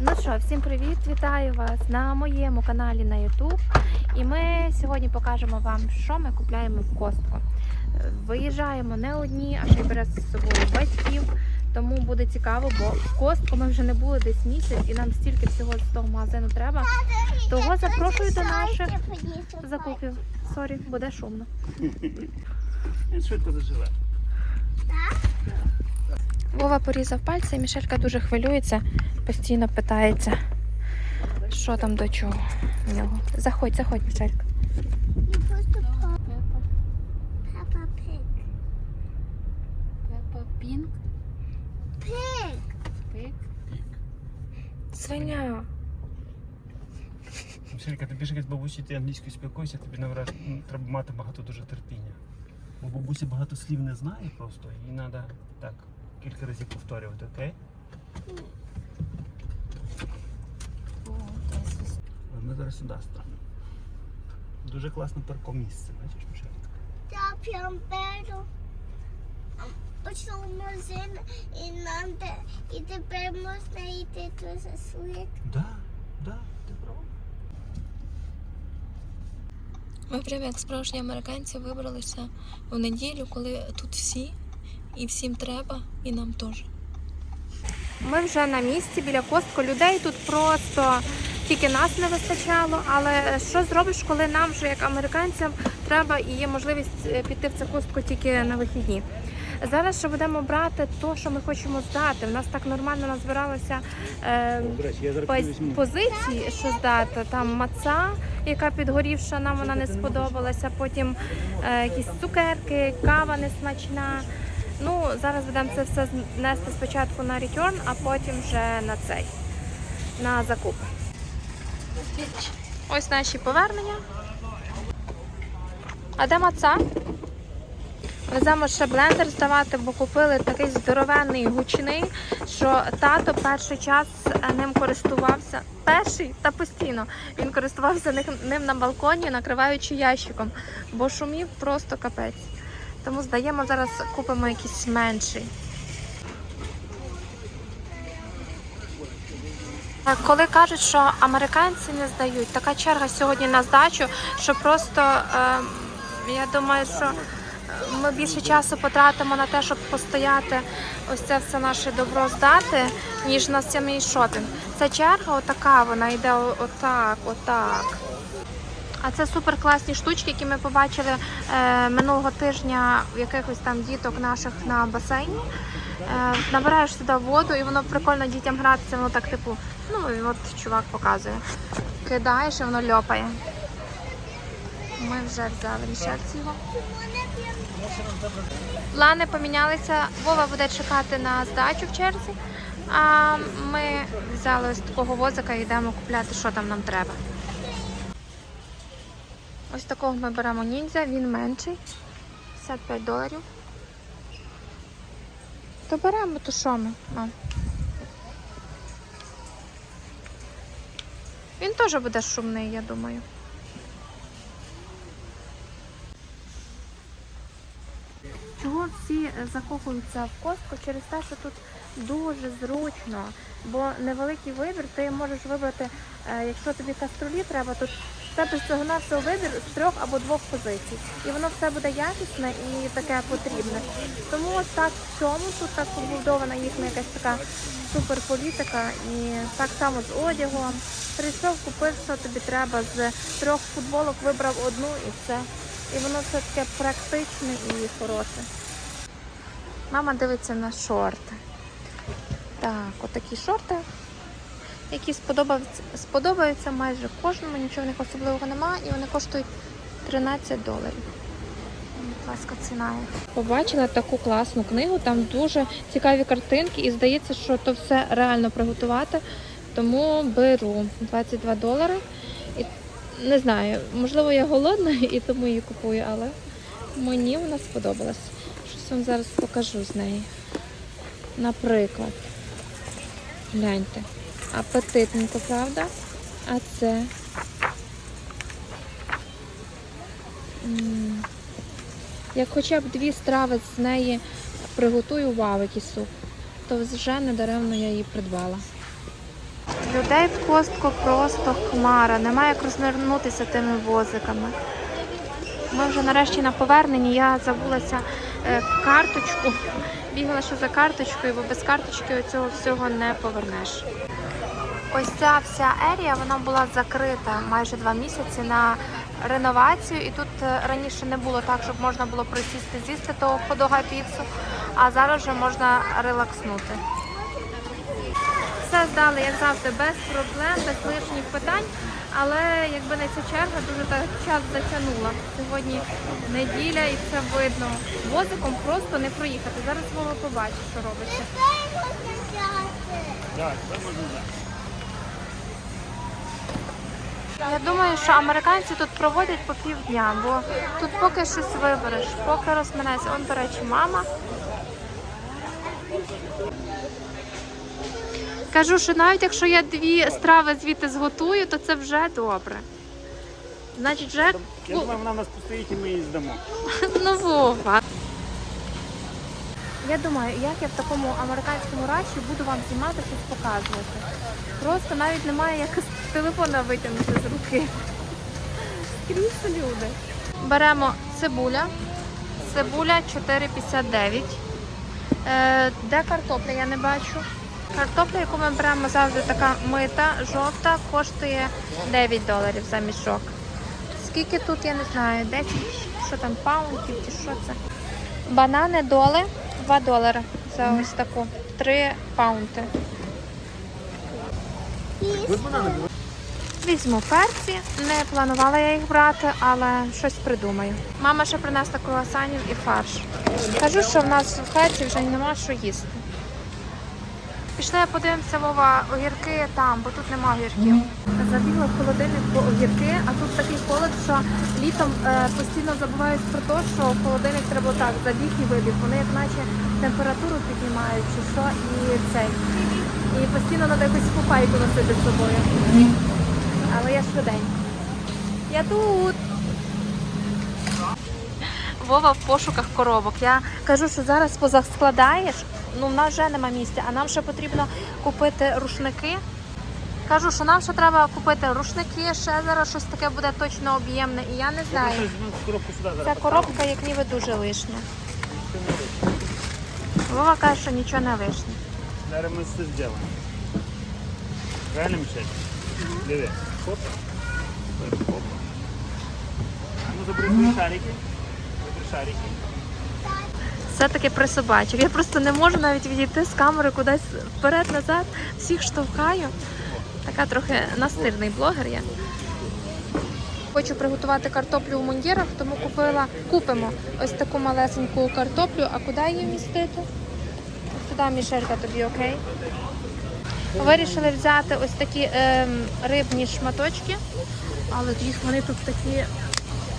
Ну що, всім привіт! Вітаю вас на моєму каналі на YouTube. І ми сьогодні покажемо вам, що ми купляємо в костку. Виїжджаємо не одні, а ще й бере з собою батьків. Тому буде цікаво, бо в костку ми вже не були десь місяць, і нам стільки всього з того магазину треба. Того запрошую до наших закупів. Сорі, буде шумно. Він швидко заживе. Вова порізав пальці, і Мішелька дуже хвилюється, постійно питається, що там до чого в нього. Заходь, заходь, Мішелька. Пінк. Pig. Пик. Свиня. Мішелька, ти більше з бабусі ти англійською спілкуєшся, тобі навряд ну, треба мати багато дуже терпіння. Бо бабуся багато слів не знає просто, їй треба так кілька разів повторювати, окей? Ми зараз сюди станемо. Дуже класне паркомісце, бачиш, Мішелька? Та п'ямперо. Очомозин і нам те, і тепер можна йти дуже швидко. Да, да, ти права. Ми прямо як справжні американці вибралися в неділю, коли тут всі, і всім треба, і нам теж. Ми вже на місці біля костку. Людей тут просто тільки нас не вистачало. Але що зробиш, коли нам вже як американцям треба і є можливість е, піти в цю костку тільки на вихідні? Зараз ще будемо брати те, що ми хочемо здати. У нас так нормально назбиралося. Е, позиції, що здати. Там маца, яка підгорівша, нам вона не сподобалася. Потім е, якісь цукерки, кава несмачна. Ну, зараз будемо це все нести спочатку на return, а потім вже на цей, на закупи. Ось наші повернення. А де маца? Веземо ще блендер здавати, бо купили такий здоровенний гучний, що тато перший час е, ним користувався. Перший та постійно він користувався ним на балконі, накриваючи ящиком, бо шумів просто капець. Тому здаємо, зараз купимо якийсь менший. Коли кажуть, що американці не здають, така черга сьогодні на здачу, що просто е, я думаю, що е, ми більше часу потратимо на те, щоб постояти ось це все наше добро здати, ніж на самий шопінг. Ця черга отака, вона йде отак, отак. А це супер класні штучки, які ми побачили е, минулого тижня в якихось там діток наших на басейні. Е, набираєш сюди воду, і воно прикольно дітям гратися, воно так типу, ну і от чувак показує. Кидаєш і воно льопає. Ми вже взяли мішельці його. Плани помінялися. Вова буде чекати на здачу в черзі. А ми взяли ось такого возика і йдемо купляти, що там нам треба. Ось такого ми беремо ніндзя, він менший. 55 доларів. То беремо, то що ми? Мам? Він теж буде шумний, я думаю. Чого всі е, закохуються в костку через те, що тут дуже зручно, бо невеликий вибір, ти можеш вибрати, е, якщо тобі каструлі треба, то тебе всього всього вибір з трьох або двох позицій. І воно все буде якісне і таке потрібне. Тому от так в цьому тут так побудована їхня якась така суперполітика. І так само з одягом. Прийшов, купив, що тобі треба, з трьох футболок вибрав одну і все. І воно все таке практичне і хороше. Мама дивиться на шорти. Так, отакі шорти, які сподобаються, майже кожному, нічого в них особливого немає, і вони коштують 13 доларів. Будь ласка, ціна. Побачила таку класну книгу, там дуже цікаві картинки, і здається, що то все реально приготувати. Тому беру 22 долари. І не знаю, можливо, я голодна і тому її купую, але мені вона сподобалась. Щось вам зараз покажу з неї. Наприклад, гляньте, апетитненько, правда? А це. Як хоча б дві страви з неї приготую, вау, який суп, то вже недаремно я її придбала. Людей в костку просто хмара. Немає як розвернутися тими возиками. Ми вже нарешті на поверненні. Я забулася е, карточку. Бігала ще за карточкою, бо без карточки цього всього не повернеш. Ось ця вся ерія вона була закрита майже два місяці на реновацію. І тут е, раніше не було так, щоб можна було присісти з'їсти того ходога піцу, а зараз вже можна релакснути. Все здали, як завжди, без проблем, без лишніх питань. Але якби не ця черга, дуже так час затягнула. Сьогодні неділя і це видно. Возиком просто не проїхати. Зараз Вова побачить, що робиться. Так, це можна. Я думаю, що американці тут проводять по півдня, бо тут поки щось вибереш, поки розминеться. Он, до речі, мама. Кажу, що навіть якщо я дві страви звідти зготую, то це вже добре. Значить, вже Я думаю, вона в нас постоїть і ми її здамо. ну Вова. Я думаю, як я в такому американському раші буду вам знімати щось показувати. Просто навіть немає як телефона витягнути з руки. Скрізь люди. Беремо цибуля. Цибуля 4,59. Е, де картопля, я не бачу. Картопля, яку ми беремо завжди така мита, жовта, коштує 9 доларів за мішок. Скільки тут, я не знаю, 10, що там, паунтів чи що це. Банани доли 2 долара за ось таку. 3 паунти. Візьму перці. Не планувала я їх брати, але щось придумаю. Мама ще принесла круасанів і фарш. Кажу, що в нас в хаті вже нема що їсти. Пішли подивимося, Вова, огірки там, бо тут нема огірків. Забігла в холодильник по огірки, а тут такий холод, що літом е, постійно забувають про те, що в холодильник треба так, забіг і вибіг. Вони як наче температуру піднімають чи що, і цей. І постійно треба якусь фуфайку носити з собою. Але я швиденько. Я тут. Вова в пошуках коробок. Я кажу, що зараз позаскладаєш, ну в нас вже нема місця, а нам ще потрібно купити рушники. Кажу, що нам ще треба купити рушники, ще зараз щось таке буде точно об'ємне, і я не знаю. Ця коробка, як ніби дуже лишня. Вова каже, що нічого не лишнє. Зараз ми все зробимо. Правильно, Мішель? Диви. Хоп. Хоп. Ну забери шарики. Забери шарики. Все-таки присобачок. Я просто не можу навіть відійти з камери кудись вперед-назад, всіх штовхаю. Така трохи настирний блогер я. Хочу приготувати картоплю в мундірах, тому купила, купимо ось таку малесеньку картоплю. А куди її містити? Сюди, Мішелька, тобі окей. Вирішили взяти ось такі ем, рибні шматочки, але їх вони тут такі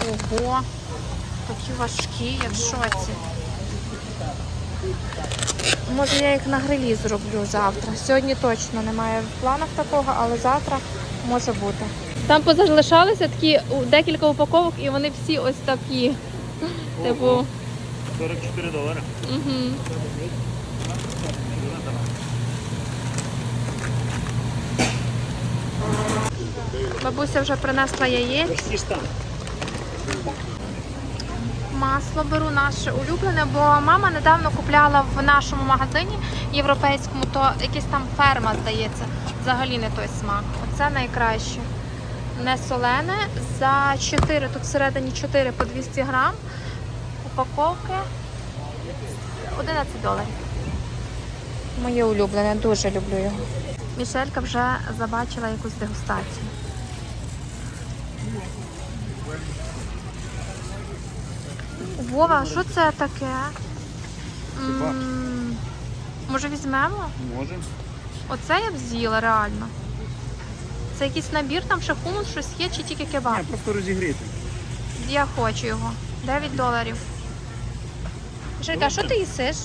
ого, такі важкі, я в шоці. Може я їх на грилі зроблю завтра. Сьогодні точно немає в планах такого, але завтра може бути. Там позалишалися такі декілька упаковок, і вони всі ось такі. Типу, 44 долари. угу. бабуся вже принесла яєць. Масло беру наше улюблене, бо мама недавно купляла в нашому магазині європейському, то якась там ферма, здається, взагалі не той смак. Оце найкраще. Не солене за 4, тут всередині 4 по 200 грам. Упаковки 11 доларів. Моє улюблене, дуже люблю його. Мішелька вже забачила якусь дегустацію. Вова, що це таке? М, Може візьмемо? Можемо. Оце я б з'їла реально. Це якийсь набір, там ще хумус, щось є, чи тільки кебаб? Ні, просто розігріти. Я хочу його. 9 доларів. Жека, а що ти їсиш?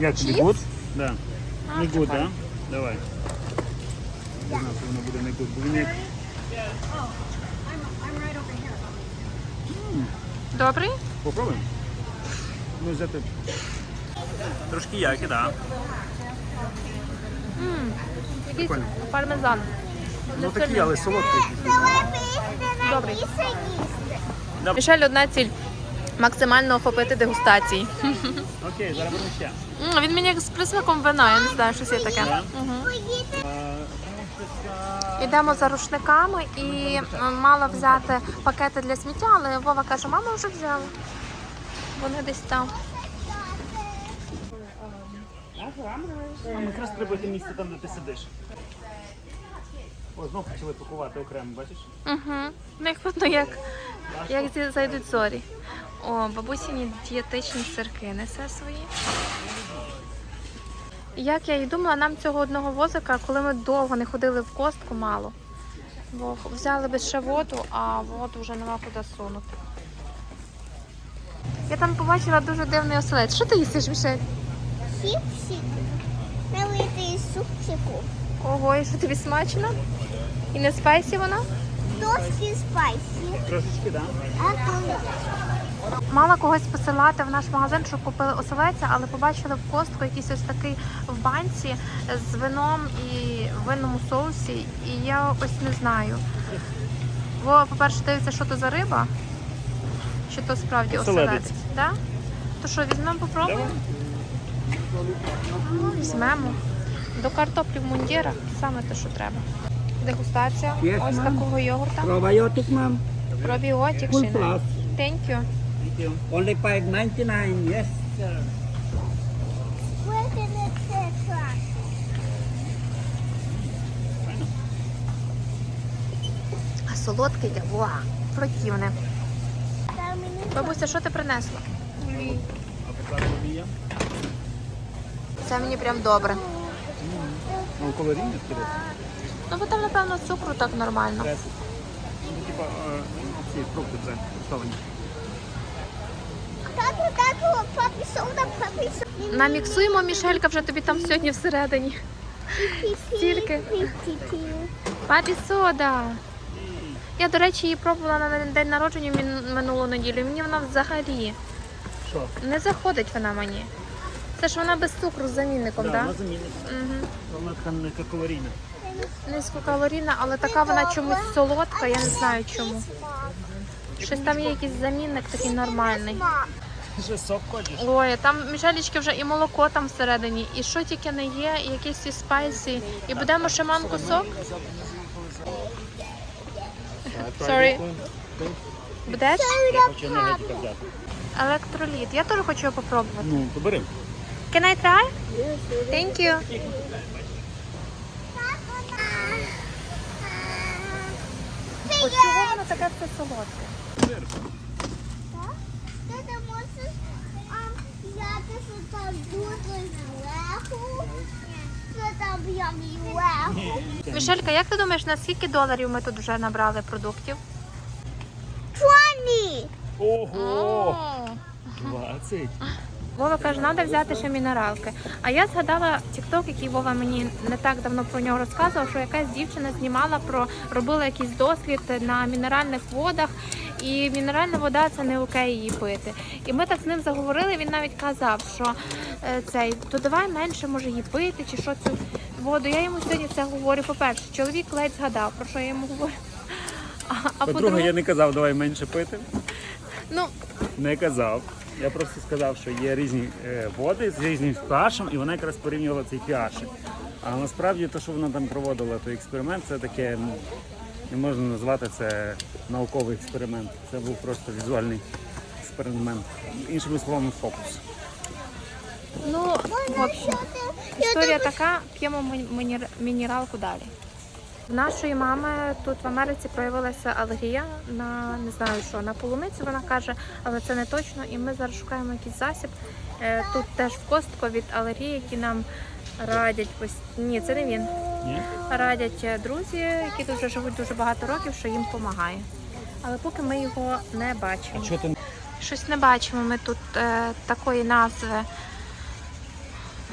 Як тобі Чіз? гуд? Да. А, Не гуд, да? Давай. Знав, що воно буде не гуд, бо він як Добрий? Попробуємо? Ну, взяти. Трошки яки, так. Якийсь Прикольно. пармезан. Ну такі, але солодкі. Добрий. піса. Мішель одна ціль максимально охопити дегустації. Окей, зараз будемо ще. М, Він мені як з присмаком вина, я не знаю, щось є таке. Мгм. Поїти Йдемо за рушниками і мала взяти пакети для сміття, але Вова каже, мама вже взяла. Вони десь там. Нам якраз треба йти місце там, де ти сидиш. О, знов почали пакувати окремо, бачиш? Угу. Ну, як видно, як, як зайдуть зорі. О, бабусіні дієтичні сирки несе свої. Як я і думала, нам цього одного возика, коли ми довго не ходили в костку, мало. Бо взяли би ще воду, а воду вже нема куди сунути. Я там побачила дуже дивний оселець. Що ти їсиш, Мішель? хіпсик. Налити із супчику. Ого, і що тобі смачно? І не спайсі вона? Трошки спайсі. Трошечки, так. А то Мала когось посилати в наш магазин, щоб купили оселеця, але побачили в костку якийсь ось такий в банці з вином і в винному соусі. І я ось не знаю. Вова, по-перше, дивиться, що то за риба, чи то справді Оселедець. оселедець. Да? То що, візьмемо, попробуємо? Ну, Візьмемо. До картоплі в мундірах саме те, що треба. Дегустація Yes, ось такого йогурта. Пробіотик Full ще не. plus. Thank you. Only 5.99. Yes, sir. викине це трак. А солодкий ва, противне. Бабуся, що ти принесла? Це мені прям добре. Ну, калорійні скидати? Ну, бо там, напевно, цукру так нормально. Ну, типа, е, ці фрукти вже готові. Тату, тату, папі сода, папі сода. Наміксуємо, Мішелька вже тобі там сьогодні всередині. Стільки. Папі сода. Я, до речі, її пробувала на день народження минулу неділю. Мені вона взагалі Що? не заходить вона мені. Це ж вона без цукру з замінником, Да, так? вона замінить. Угу. Вона така не калорійна. Низькокалорійна, але така вона чомусь солодка, я не знаю чому. Щось там є якийсь замінник такий нормальний. Ще сок хочеш? Ой, там мішелічки вже і молоко там всередині, і що тільки не є, і якісь і спайсі. І будемо ще манку сок. Sorry. Будеш? Хочу енергетика взяти. Електроліт. Я теж хочу його попробувати. Ну, то бери. Can I try? Thank you. От чого воно таке все солодке? Ти можеш а, взяти, що там дуже зверху, що там прям зверху. Мішелька, як ти думаєш, на скільки доларів ми тут вже набрали продуктів? Тwenty! Ого! 20. Вова каже, треба взяти ще мінералки. А я згадала TikTok, який Вова мені не так давно про нього розказував, що якась дівчина знімала про робила якийсь дослід на мінеральних водах, і мінеральна вода це не окей її пити. І ми так з ним заговорили. Він навіть казав, що е, цей то давай менше може її пити, чи що цю воду. Я йому сьогодні це говорю. По-перше, чоловік ледь згадав, про що я йому говорю. А, а По-друге, я не казав, давай менше пити. ну Не казав. Я просто сказав, що є різні е, води з різним pH, і вона якраз порівнювала цей pH. А насправді те, що вона там проводила, той експеримент, це таке, не можна назвати це науковий експеримент. Це був просто візуальний експеримент. Іншими словами, фокус. ну в общем. Історія така, п'ємо мінералку далі. В нашої мами тут в Америці проявилася алергія на не знаю що, на полуницю, вона каже, але це не точно. І ми зараз шукаємо якийсь засіб. Е, Тут теж в костко від алергії, які нам радять пос- Ні, це не він. Ні? Радять е, друзі, які тут вже живуть дуже багато років, що їм допомагає. Але поки ми його не бачимо. Що ти Щось не бачимо ми тут е, такої назви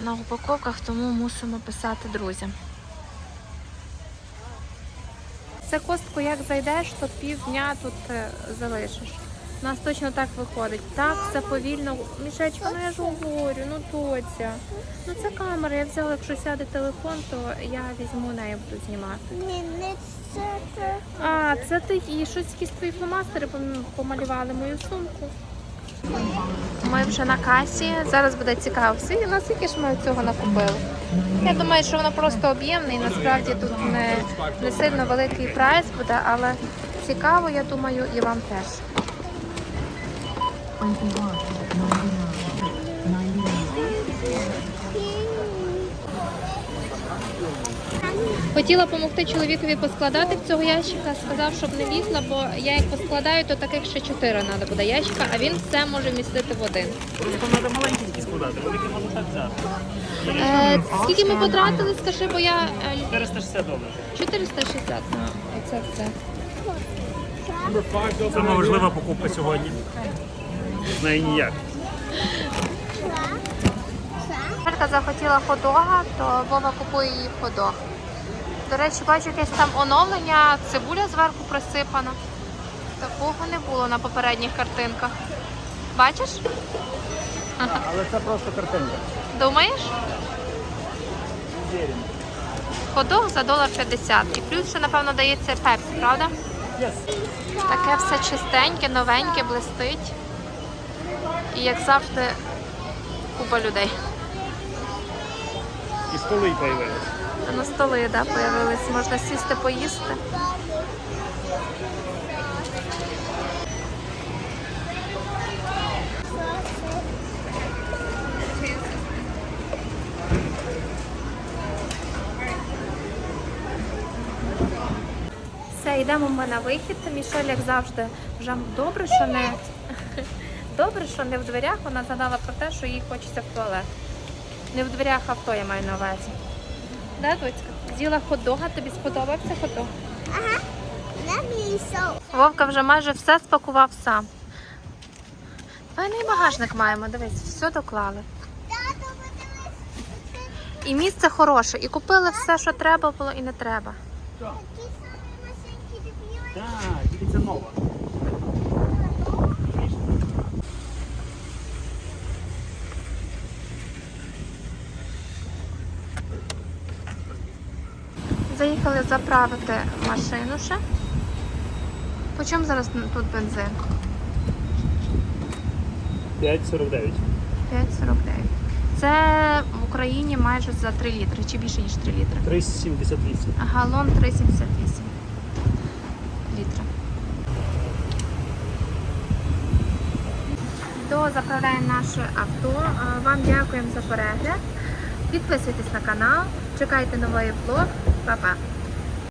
на упаковках, тому мусимо писати друзям. Це костку, як зайдеш, то півдня тут е, залишиш. У нас точно так виходить. Так, все повільно. Мішечка, ну я ж говорю, ну доця. Ну це камера, я взяла, якщо сяде телефон, то я візьму нею буду знімати. Це. це. А, це ти і щось якісь твої фломастери пом- помалювали мою сумку. Ми вже на касі. Зараз буде цікаво. Всі наскільки ж ми цього накупили? Я думаю, що воно просто об'ємне і насправді тут не, не сильно великий прайс буде, але цікаво, я думаю, і вам теж. Хотіла допомогти чоловікові поскладати в цього ящика, сказав, щоб не лізла, бо я як поскладаю, то таких ще чотири треба буде ящика, а він все може вмістити в один. Треба маленькі складати, великі можна так взяти. Скільки ми потратили, скажи, бо я е, 460 доларів. 460 на оце все. Саме важлива покупка сьогодні. З неї ніяк. Марка захотіла ходога, то Вова купує її ходог. До речі, бачу якесь там оновлення, цибуля зверху присипана. Такого не було на попередніх картинках. Бачиш? Але це просто картинка. Думаєш? Ходок за долар 50. І плюс ще, напевно, дається пепсі, правда? Таке все чистеньке, новеньке, блистить. І як завжди, купа людей. І столи появилися. На столи, да, появились. Можна сісти, поїсти. Все, йдемо ми на вихід. Мішель, як завжди, вже добре, що не добре, що не в дверях. Вона згадала про те, що їй хочеться в туалет. Не в дверях авто, я маю на увазі. Да, доцька? З'їла хот-дога, тобі сподобався хот-дог? Ага. Me. Вовка вже майже все спакував сам. Файний багажник маємо, дивись, все доклали. І місце хороше, і купили все, що треба було і не треба. Такі самі машинки тобі. Так, це нова. Заїхали заправити машину ще. По чому зараз тут бензин? 5,49. 5,49. Це в Україні майже за 3 літри, чи більше, ніж 3 літри. 3,78. А Галон 3,78 літра. Дозаправляємо наше авто. Вам дякуємо за перегляд. Підписуйтесь на канал, чекайте новий влог. 爸爸